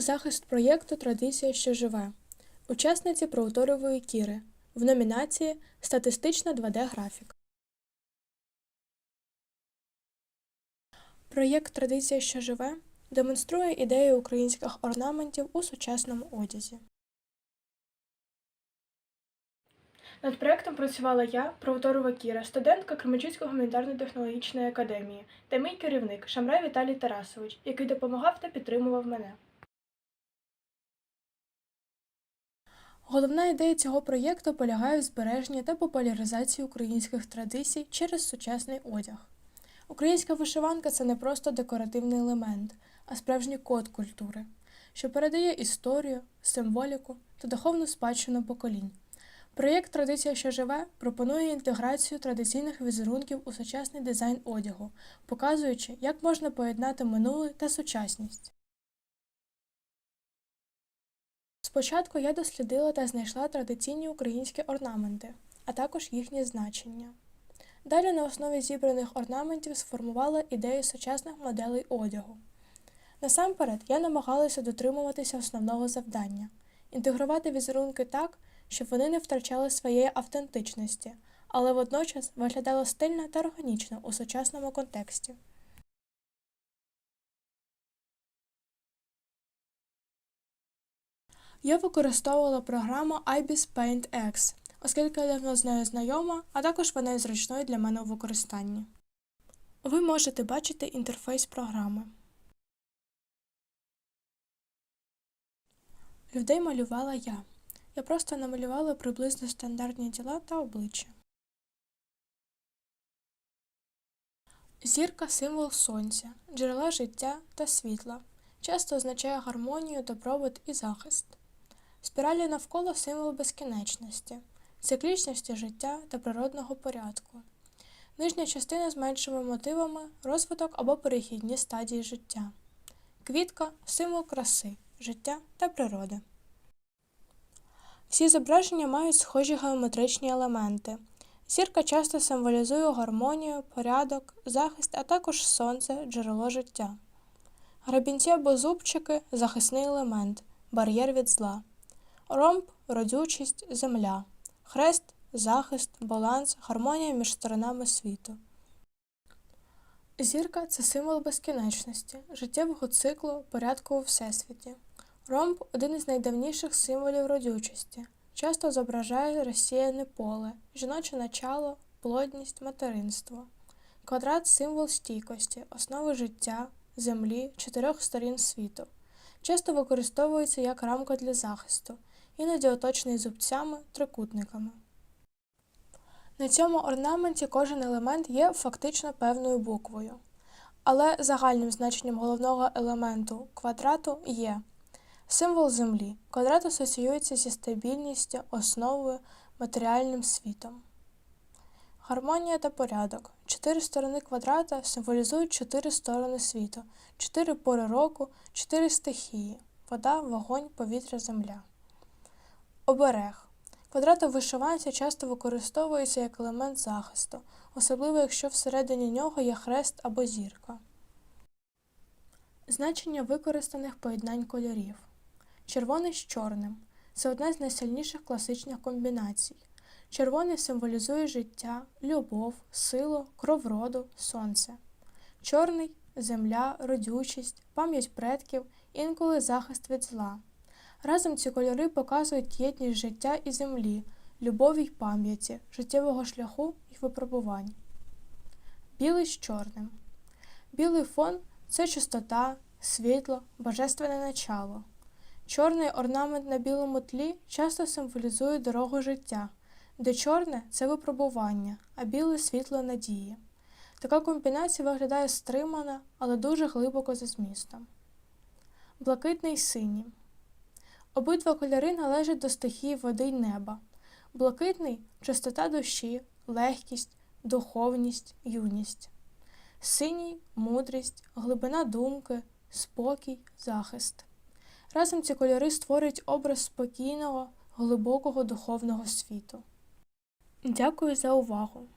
Захист проєкту Традиція, що живе. Учасниці проуторової кіри. В номінації Статистична 2D-графік. Проєкт Традиція, що живе демонструє ідею українських орнаментів у сучасному одязі. Над проєктом працювала я, проуторова Кіра, студентка Кременчуцької гуманітарно-технологічної академії та мій керівник Шамрай Віталій Тарасович, який допомагав та підтримував мене. Головна ідея цього проєкту полягає в збереженні та популяризації українських традицій через сучасний одяг. Українська вишиванка це не просто декоративний елемент, а справжній код культури, що передає історію, символіку та духовну спадщину поколінь. Проєкт Традиція, що живе пропонує інтеграцію традиційних візерунків у сучасний дизайн одягу, показуючи, як можна поєднати минуле та сучасність. Спочатку я дослідила та знайшла традиційні українські орнаменти, а також їхнє значення. Далі на основі зібраних орнаментів сформувала ідею сучасних моделей одягу. Насамперед, я намагалася дотримуватися основного завдання інтегрувати візерунки так, щоб вони не втрачали своєї автентичності, але водночас виглядали стильно та органічно у сучасному контексті. Я використовувала програму IBIS Paint X, оскільки я давно з нею знайома, а також вона є зручною для мене у використанні. Ви можете бачити інтерфейс програми. Людей малювала я. Я просто намалювала приблизно стандартні тіла та обличчя. Зірка символ сонця, джерела життя та світла. Часто означає гармонію, добробут і захист. Спіралі навколо символ безкінечності, циклічності життя та природного порядку. Нижня частина з меншими мотивами розвиток або перехідні стадії життя. Квітка символ краси, життя та природи. Всі зображення мають схожі геометричні елементи. Зірка часто символізує гармонію, порядок, захист, а також сонце, джерело життя. Грабінці або зубчики захисний елемент, бар'єр від зла. Ромб родючість, земля, хрест захист, баланс, гармонія між сторонами світу. Зірка це символ безкінечності, життєвого циклу, порядку у всесвіті. Ромб один із найдавніших символів родючості, часто зображає розсіяне поле, жіноче начало, плодність, материнство. Квадрат символ стійкості, основи життя, землі, чотирьох сторін світу. Часто використовується як рамка для захисту, іноді оточений зубцями, трикутниками. На цьому орнаменті кожен елемент є фактично певною буквою. Але загальним значенням головного елементу квадрату є символ Землі. Квадрат асоціюється зі стабільністю, основою, матеріальним світом. Гармонія та порядок. Чотири сторони квадрата символізують чотири сторони світу, чотири пори року, чотири стихії вода, вогонь, повітря, земля. Оберег. Квадрат у вишиванці часто використовується як елемент захисту, особливо якщо всередині нього є хрест або зірка. Значення використаних поєднань кольорів. Червоний з чорним це одна з найсильніших класичних комбінацій. Червоний символізує життя, любов, силу, кров роду, сонце. Чорний земля, родючість, пам'ять предків, інколи захист від зла. Разом ці кольори показують єдність життя і землі, любові й пам'яті, життєвого шляху і випробувань. Білий з чорним. Білий фон це чистота, світло, божественне начало. Чорний орнамент на білому тлі часто символізує дорогу життя, де чорне це випробування, а біле світло надії. Така комбінація виглядає стримана, але дуже глибоко за змістом. Блакитний синій. Обидва кольори належать до стихії води й неба. Блакитний чистота душі, легкість, духовність, юність. Синій мудрість, глибина думки, спокій, захист. Разом ці кольори створюють образ спокійного, глибокого духовного світу. Дякую за увагу!